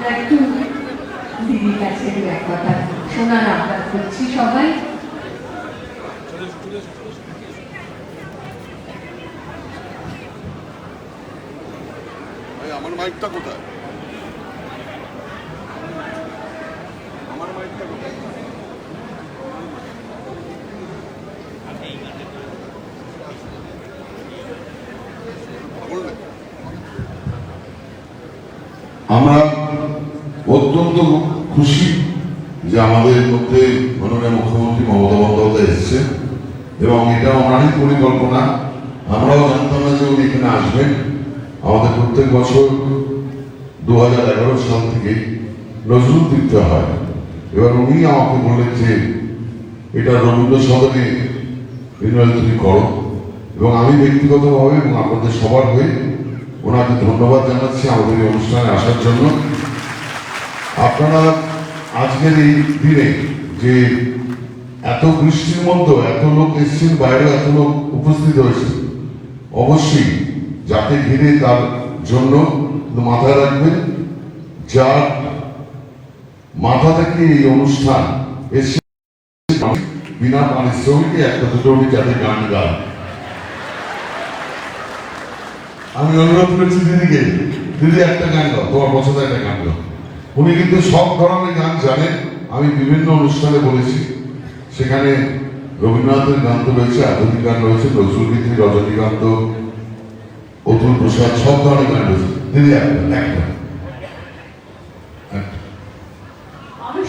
আমরা একটু দিদির কাছে এক কথা শোনার করছি সবাই আমার মাইকটা কোথায়? আমার মাইকটা কোথায়? আমরা অত্যন্ত খুশি যে আমাদের মধ্যে মাননীয় মুখ্যমন্ত্রী মমতা বন্দ্যোপাধ্যায় এসেছে এবং এটা ওনারই পরিকল্পনা। আমরাও জানতাম না যে উনি এখানে আসবেন। আমাদের প্রত্যেক বছর দু হাজার এগারো সাল থেকে নজরুল তীর্থ হয়। এবার উনি আমাকে বললেন যে, এটা রবীন্দ্র সদনে বিনয় তুমি করো। এবং আমি ব্যক্তিগতভাবে এবং আপনাদের সবার হয়ে ওনাকে ধন্যবাদ জানাচ্ছি আমাদের এই অনুষ্ঠানে আসার জন্য। আপনারা আজকের এই দিনে যে এত বৃষ্টির মধ্যে এত লোক এসেছেন বাইরে এত লোক উপস্থিত হয়েছে অবশ্যই যাতে ঘিরে তার জন্য মাথায় রাখবেন, যার মাথা থেকে এই অনুষ্ঠান এসে বিনা পারিশ্রমিকে একটা দুটো যাতে গান গান। আমি অনুরোধ করছি, দিদিকে, দিদি একটা গান গাও, তোমার পছন্দের একটা গান গাও। উনি কিন্তু সব ধরনের গান জানেন। আমি বিভিন্ন অনুষ্ঠানে বলেছি। সেখানে রবীন্দ্রনাথের গান তো রয়েছে, আধুনিক গান রয়েছে নজরুলগীতি রজনীকান্ত, অতুল প্রসাদ, সব ধরনের গান রয়েছে। দিদি একটা। আমি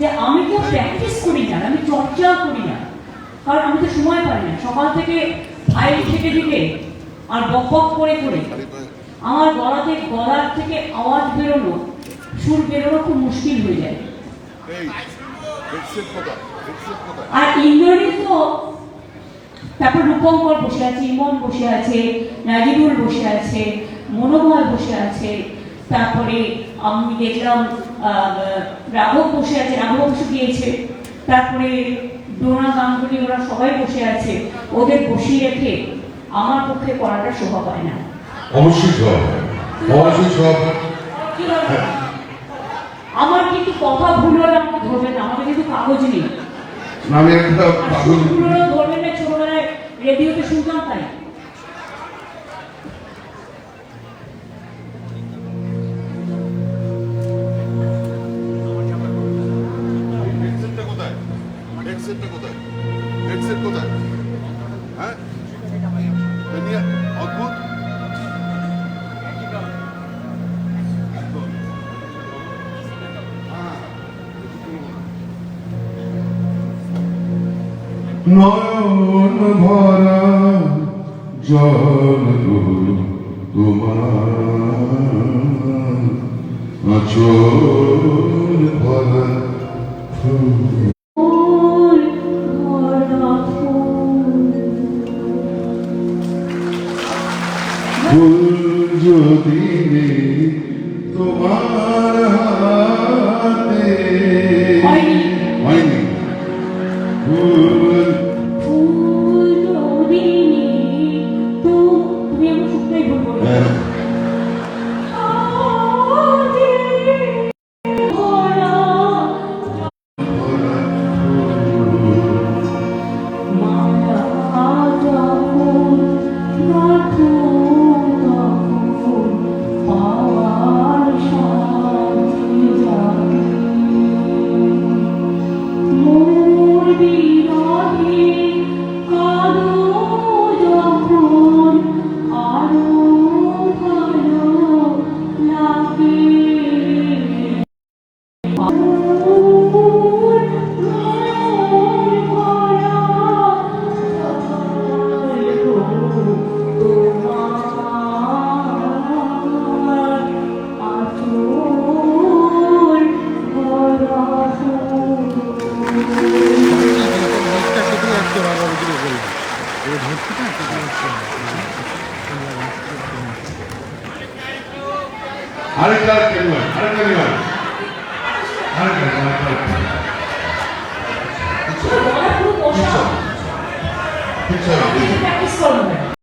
যে আমি তো প্র্যাকটিস করি না, আমি চর্চাও করি না। কারণ আমি তো সময় পাই না। সকাল থেকে ফাইল থেকে থেকে আর বক বক করে করে। আমার গলাতে গলার থেকে আওয়াজ বেরোনো সুর বেরোনো খুব মুশকিল হয়ে যায়। আর ইন্দ্রনীল তো তারপর রূপঙ্কর বসে আছে ইমন বসে আছে নাজিবুল বসে আছে মনোময় বসে আছে তারপরে আমি দেখলাম আহ, রাঘব বসে আছে রাঘব বসে গিয়েছে তারপরে ডোনা গাঙ্গুলি ওরা সবাই বসে আছে ওদের বসিয়ে রেখে আমার পক্ষে করাটা শোভা পায় না। অবশ্যই সব। অবশ্যই সব। কি হবে? আমার কিন্তু কথা ভুল হলে আমাকে ধরবেন না আমাকে কিন্তু কাগজ নেই। আমি একটা ধরবেন না ছোটবেলায় রেডিওতে শুনতাম তাই। নয়ন ভরা জল তোমার আচল ভরা ফুল যদি তোমার হাতে আরেকটা আরেকটা আরেকটা আরেকটা,